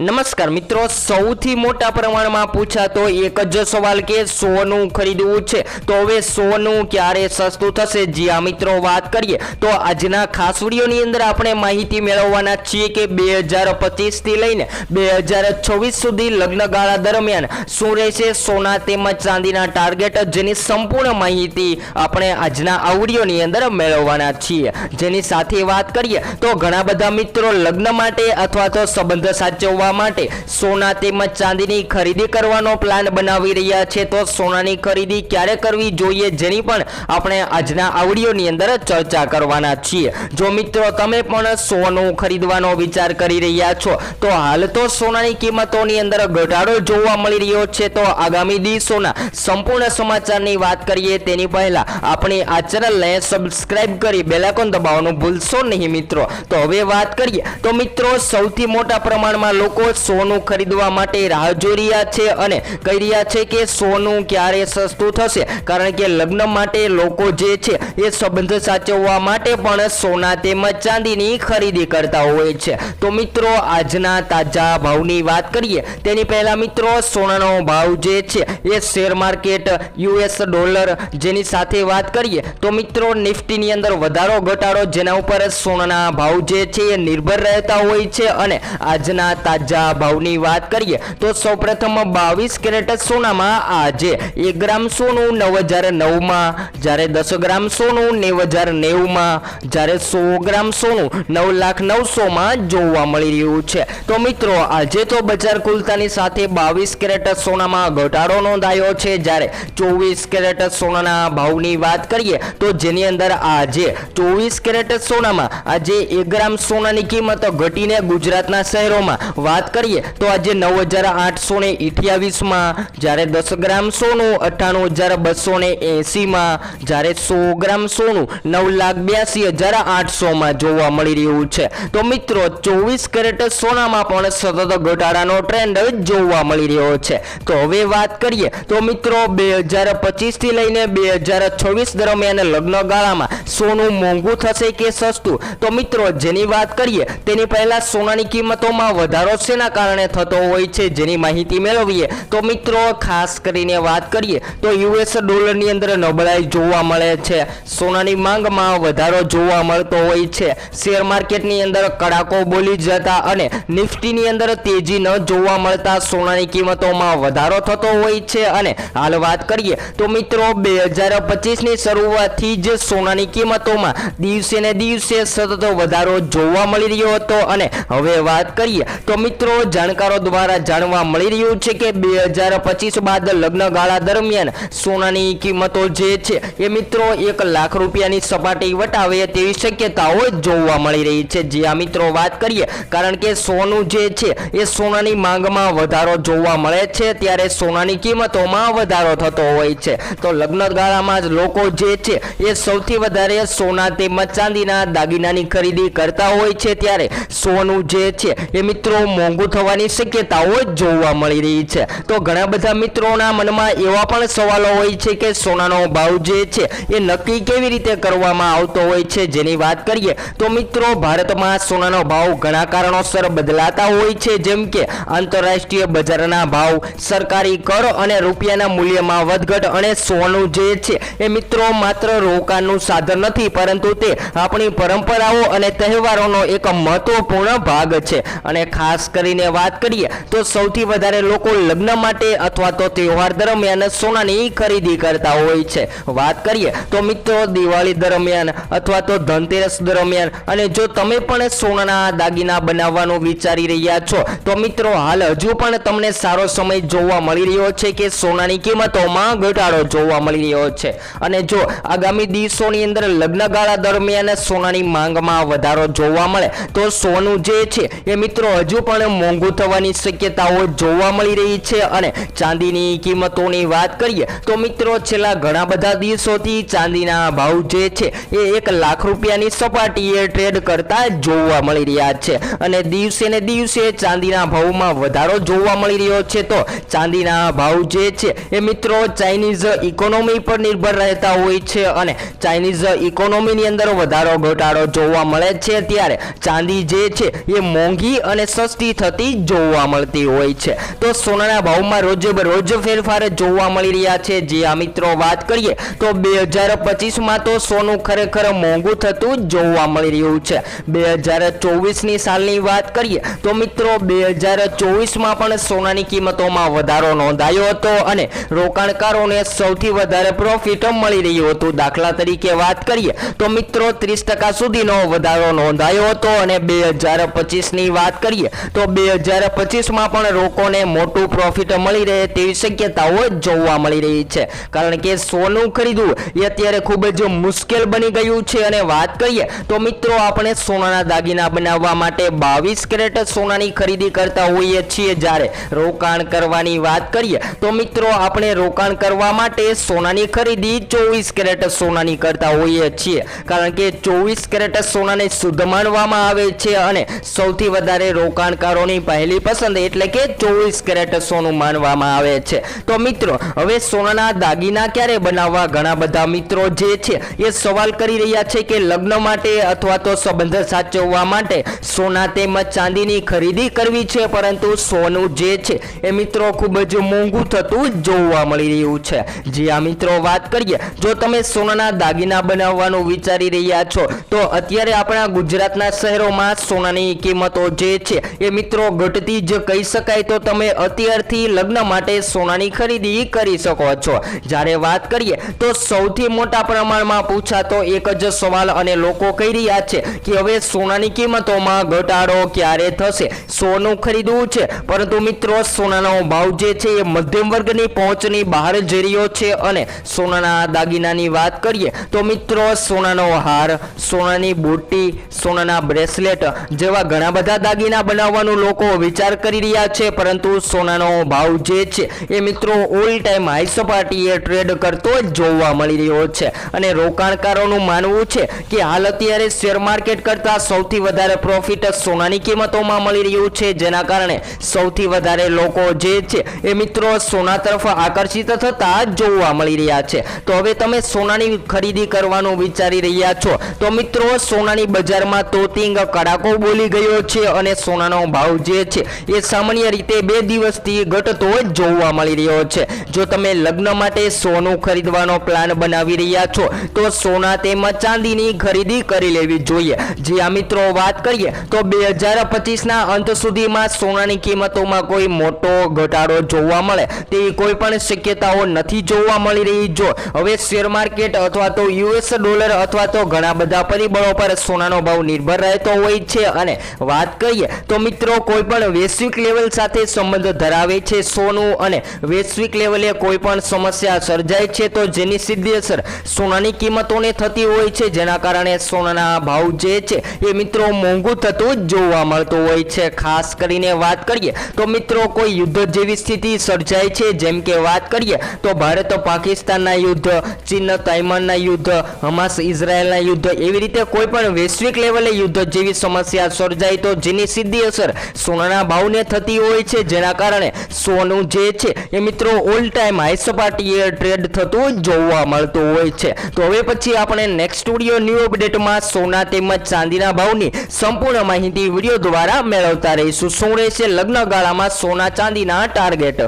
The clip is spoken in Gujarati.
નમસ્કાર મિત્રો, સૌથી મોટા પ્રમાણમાં પૂછાતો એક જ સવાલ કે સોનું ખરીદવું છે? તો હવે સોનું ક્યારે સસ્તું થશે? જી આ મિત્રો, વાત કરીએ. તો આજના ખાસ વિડીયોની અંદર આપણે માહિતી મેળવવાના છીએ કે બે હજાર પચીસથી લઈને બે હજાર છવ્વીસ સુધી લગ્નગાળા દરમિયાન શું રહેશે સોના તેમજ ચાંદીના ટાર્ગેટ જેની સંપૂર્ણ માહિતી આપણે આજના આ વિડીયોની અંદર મેળવવાના છીએ. જેની સાથે વાત કરીએ તો ઘણા બધા મિત્રો લગ્ન માટે અથવા તો સંબંધ સાચવવા માટે સોના તેમજ ચાંદીની ખરીદી કરવાનો પ્લાન બનાવી રહ્યા છે. તો સોનાની ખરીદી ક્યારે કરવી જોઈએ જેની પણ આપણે આજના આવડીઓની અંદર ચર્ચા કરવાના છીએ. જો મિત્રો તમે પણ સોનું ખરીદવાનો વિચાર કરી રહ્યા છો, તો હાલ તો સોનાની કિંમતોની અંદર ઘટાડો જોવા મળી રહ્યો છે. તો આગામી દિવસોના સંપૂર્ણ સમાચારની વાત કરીએ તેની પહેલા આપણી આ ચેનલને સબસ્ક્રાઇબ કરી બેલાકોન દબાવવાનું ભૂલશો નહીં મિત્રો. તો હવે વાત કરીએ. તો મિત્રો, સૌથી મોટા પ્રમાણમાં લોકો સોનું ખરીદવા માટે રાહ જોઈ રહ્યા છે અને કહી રહ્યા છે કે સોનું ક્યારે સસ્તું થશે? કારણ કે લગ્ન માટે લોકો જે છે, એ સંબંધ સાચવવા માટે પણ સોના તેમજ ચાંદીની ખરીદી કરતા હોય છે. તો મિત્રો, આજના તાજા ભાવની વાત કરીએ. તેની પહેલા મિત્રો, સોનાનો ભાવ જે છે, એ શેર માર્કેટ યુએસ ડોલર જેની સાથે વાત કરીએ, તો મિત્રો, નિફ્ટીની અંદર વધારો ઘટાડો જેના ઉપર સોનાના ભાવ જે છે, એ નિર્ભર રહેતા હોય છે અને આજના તાજા ભાવની વાત કરીએ તો સૌપ્રથમ બાવીસ કેરેટ સોનામાં આજે એક ગ્રામ સોનું નવ હજાર નવમાં, જ્યારે દસ ગ્રામ સોનું નેવ હજાર નેવુંમાં, જ્યારે સો ગ્રામ સોનું નવ લાખ નવસોમાં જોવા મળી રહ્યું છે. તો મિત્રો, આજે તો બજાર ખુલતાની સાથે બાવીસ કેરેટ સોનામાં ઘટાડો નોંધાયો છે. જ્યારે ચોવીસ કેરેટ સોનાના ભાવની વાત કરીએ તો જેની અંદર આજે ચોવીસ કેરેટ સોનામાં આજે એક ગ્રામ સોનાની કિંમત ઘટીને ગુજરાતના શહેરોમાં વાત કરીએ તો આજે નવ હજાર આઠસો ને અઠ્યાવીસમાં જ્યારે દસ ગ્રામ સોનું, અઠ્ઠાણું હજાર બસો ને એંસીમાં જ્યારે સો ગ્રામ સોનું, નવ લાખ બ્યાસી હજાર આઠસોમાં જોવા મળી રહ્યું છે. તો મિત્રો, ચોવીસ કેરેટ સોનામાં પણ સતત ઘટાડાનો ટ્રેન્ડ જોવા મળી રહ્યો છે. તો હવે વાત કરીએ તો મિત્રો, બે હજાર પચીસથી લઈને બે હજાર છવ્વીસ દરમિયાન લગ્નગાળામાં સોનું મોંઘું થશે કે સસ્તું? તો મિત્રો, જેની વાત કરીએ, તેની પહેલાં સોનાની કિંમતોમાં વધારો શેના કારણે થતો હોય છે, જેની માહિતી મેળવીએ તો મિત્રો, ખાસ કરીને વાત કરીએ તો યુએસ ડોલરની અંદર નબળાઈ જોવા મળે છે. સોનાની માંગમાં વધારો જોવા મળતો હોય છે. શેર માર્કેટની અંદર કડાકો બોલી જતા અને નિફ્ટીની અંદર તેજી ન જોવા મળતા સોનાની કિંમતોમાં વધારો થતો હોય છે. અને હાલ વાત કરીએ તો મિત્રો, બે હજાર પચીસની શરૂઆતથી જ સોનાની કિંમતોમાં દિવસે ને દિવસે સતત વધારો જોવા મળી રહ્યો હતો. અને હવે વાત કરીએ તો મિત્રો જાણકારો દ્વારા જાણવા મળી રહ્યું છે કે બે હજાર પચીસ બાદ લગ્ન ગાળા દરમિયાન સોનાની કિંમતો જે છે એ મિત્રો એક લાખ રૂપિયાની સપાટી વટાવે તેવી શક્યતાઓ જોવા મળી રહી છે. જે આ મિત્રો, વાત કરીએ, કારણ કે સોનું જે છે એ સોનાની માંગમાં વધારો જોવા મળે છે, ત્યારે સોનાની કિંમતોમાં વધારો થતો હોય છે. તો લગ્ન ગાળામાં જ લોકો જે છે એ સૌથી વધારે સોના તેમજ ચાંદીના દાગીનાની ખરીદી કરતા હોય છે, ત્યારે સોનું જે છે એ મિત્રો મોંઘું થવાની શક્યતાઓ જોવા મળી રહી છે. તો ઘણા બધા મિત્રોના મનમાં એવા પણ સવાલો હોય છે કે સોનાનો ભાવ જે છે એ નક્કી કેવી રીતે કરવામાં આવતો હોય છે જેની વાત કરીએ તો મિત્રો ભારતમાં સોનાનો ભાવ ઘણા કારણોસર બદલાતા હોય છે. જેમ કે આંતરરાષ્ટ્રીય બજારના ભાવ, સરકારી કર અને રૂપિયાના મૂલ્યમાં વધઘટ અને સોનું જે છે એ મિત્રો માત્ર રોકાણનું સાધન નથી, પરંતુ તે આપણી પરંપરાઓ અને તહેવારોનો એક મહત્વપૂર્ણ ભાગ છે. અને ખાસ કરીને વાત કરીએ, તો સૌથી વધારે લોકો લગ્ન માટે અથવા તો તહેવાર દરમિયાન સોનાની ખરીદી કરતા હોય છે. વાત કરીએ, તો મિત્રો દિવાળી દરમિયાન અથવા તો ધનતેરસ દરમિયાન અને જો તમે પણ સોનાના દાગીના બનાવવાનું વિચારી રહ્યા છો, તો મિત્રો હાલ હજુ પણ તમને સારો સમય જોવા મળી રહ્યો છે કે સોનાની કિંમતોમાં ઘટાડો જોવા મળી રહ્યો છે. અને જો આગામી દિવસોની અંદર લગ્નગાળા દરમિયાન સોનાની માંગમાં વધારો જોવા મળે, તો સોનું જે છે એ મિત્રો હજુ પણ મોંઘું થવાની શક્યતાઓ જોવા મળી રહી છે અને ચાંદીની કિંમતોની વાત કરીએ તો મિત્રો છેલ્લા ઘણા બધા દિવસોથી ચાંદીના ભાવ જે છે એ એક લાખ રૂપિયાની સપાટીએ ટ્રેડ કરતા જોવા મળી રહ્યા છે. અને દિવસે ને દિવસે ચાંદીના ભાવમાં વધારો જોવા મળી રહ્યો છે તો ચાંદીના ભાવ જે છે એ મિત્રો ચાઇનીઝ ઇકોનોમી પર નિર્ભર રહેતા હોય છે અને ચાઇનીઝ ઇકોનોમીની અંદર વધારો ઘટાડો જોવા મળે છે ત્યારે ચાંદી જે છે એ મોંઘી અને સસ્તી દિવસથી થતી જોવા મળતી હોય છે. તો સોનાના ભાવમાં રોજ રોજ ફેરફાર જોવા મળી રહ્યા છે. જે આ મિત્રો વાત કરીએ તો બે હજાર પચીસમાં તો સોનું ખરેખર મોંઘું થતું જોવા મળી રહ્યું છે. બે હજાર ચોવીસની સાલની વાત કરીએ તો મિત્રો બે હજાર ચોવીસમાં પણ સોનાની કિંમતોમાં વધારો નોંધાયો હતો અને રોકાણકારોને સૌથી વધારે પ્રોફિટ મળી રહ્યું હતું. દાખલા તરીકે વાત કરીએ તો મિત્રો ત્રીસ ટકા સુધીનો વધારો નોંધાયો હતો અને બે હજાર પચીસની વાત કરીએ તો બે હજાર પચીસમાં પણ લોકોને મોટું પ્રોફિટ મળી રહે તેવી શક્યતાઓ જોવા મળી રહી છે. કારણ કે સોનું ખરીદવું એ અત્યારે ખૂબ જ મુશ્કેલ બની ગયું છે. અને વાત કરીએ તો મિત્રો, આપણે સોનાના દાગીના બનાવવા માટે બાવીસ કેરેટ સોનાની ખરીદી કરતા હોઈએ છીએ. જ્યારે રોકાણ કરવાની વાત કરીએ તો મિત્રો, આપણે રોકાણ કરવા માટે સોનાની ખરીદી ચોવીસ કેરેટ સોનાની કરતા હોઈએ છીએ. કારણ કે ચોવીસ કેરેટ સોનાને શુદ્ધ માનવામાં આવે છે અને સૌથી વધારે રોકાણકારોની પહેલી પસંદ એટલે કે ચોવીસ કેરેટ સોનું માનવામાં આવે છે. તો મિત્રો, હવે સોનાના દાગીના ક્યારે બનાવવા ઘણા બધા મિત્રો જે છે, એ સવાલ કરી રહ્યા છે કે લગ્ન માટે અથવા તો સંબંધ સાચવવા માટે સોના તેમજ ચાંદીની ખરીદી કરવી છે, પરંતુ સોનું જે છે, એ મિત્રો ખૂબ જ મોંઘું થતું જોવા મળી રહ્યું છે. જે આ મિત્રો, વાત કરીએ. જો તમે સોનાના દાગીના બનાવવાનું વિચારી રહ્યા છો, તો અત્યારે આપણા ગુજરાતના શહેરોમાં સોનાની કિંમતો જે છે, એ મિત્રો ઘટતી જ કહી શકાય તો તમે અત્યારથી લગ્ન માટે સોનાની ખરીદી કરી શકો છો. જ્યારે વાત કરીએ તો સૌથી મોટા પ્રમાણમાં પૂછાતો એક જ સવાલ અને લોકો કહી રહ્યા છે કે હવે સોનાની કિંમતોમાં ઘટાડો ક્યારે થશે? સોનું ખરીદવું છે, પરંતુ મિત્રો, સોનાનો ભાવ જે છે એ મધ્યમ વર્ગની પહોંચની બહાર જઈ રહ્યો છે અને સોનાના દાગીનાની વાત કરીએ તો મિત્રો, સોનાનો હાર, સોનાની બુટ્ટી, સોનાના બ્રેસલેટ જેવા ઘણા બધા દાગીના બનાવવાનું લોકો વિચાર કરી રહ્યા છે, પરંતુ સોનાનો ભાવ જે છે એ મિત્રો ઓલ ટાઈમ હાઈ સપાટીએ ટ્રેડ કરતો જોવા મળી રહ્યો છે. અને રોકાણકારોનું માનવું છે કે હાલ અત્યારે શેર માર્કેટ કરતાં સૌથી વધારે પ્રોફિટ સોનાની કિંમતોમાં મળી રહ્યું છે, જેના કારણે સૌથી વધારે લોકો જે છે એ મિત્રો સોના તરફ આકર્ષિત થતા જોવા મળી રહ્યા છે. તો હવે તમે સોનાની ખરીદી કરવાનું વિચારી રહ્યા છો, તો મિત્રો સોનાની બજારમાં તોતિંગ કડાકો બોલી ગયો છે અને સોનાનો ભાવ જે છે, એ સામાન્ય રીતે બે દિવસથી ઘટતો જ જોવા મળી રહ્યો છે. જો તમે લગ્ન માટે સોનું ખરીદવાનો પ્લાન બનાવી રહ્યા છો, તો સોના તેમજ ચાંદીની ખરીદી કરી લેવી જોઈએ. જે આ મિત્રો વાત કરીએ, તો બે હજાર પચીસના અંત સુધીમાં સોનાની કિંમતોમાં કોઈ મોટો ઘટાડો જોવા મળે, તેવી કોઈ પણ શક્યતાઓ નથી જોવા મળી રહી. જો હવે શેર માર્કેટ અથવા તો યુએસ ડોલર અથવા તો ઘણા બધા પરિબળો પર સોનાનો ભાવ નિર્ભર રહેતો હોય છે. અને વાત કરીએ, તો મિત્રો કોઈ પણ વૈશ્વિક લેવલ સાથે સંબંધ ધરાવે છે સોનું અને વૈશ્વિક લેવલે કોઈ પણ સમસ્યા સર્જાય છે તો જેની સીધી અસર સોનાની કિંમતોને થતી હોય છે. જેના કારણે સોનાના ભાવ જે છે એ મિત્રો મોંઘું થતું જ જોવા મળતું હોય છે. ખાસ કરીને વાત કરીએ તો મિત્રો, કોઈ યુદ્ધ જેવી સ્થિતિ સર્જાય છે? જેમ કે વાત કરીએ તો ભારત પાકિસ્તાનના યુદ્ધ, ચીન, તાઇવાનના યુદ્ધ, હમાસ, ઇઝરાયલના યુદ્ધ, એવી રીતે કોઈ પણ વૈશ્વિક લેવલે યુદ્ધ જેવી સમસ્યા સર્જાય તો જેની સીધી અસર સોનાના ભાવને થતી હોય છે, જેના કારણે સોનું જે છે, એ મિત્રો ઓલ ટાઈમ હાઈ સપાટીએ ટ્રેડ થતું જોવા મળતું હોય છે. તો હવે પછી આપણે નેક્સ્ટ સ્ટુડિયો ન્યૂ અપડેટમાં સોના તેમજ ચાંદીના ભાવની સંપૂર્ણ માહિતી વીડિયો દ્વારા મેળવતા રહીશું. શું રહેશે લગ્નગાળામાં સોના ચાંદીના ટાર્ગેટ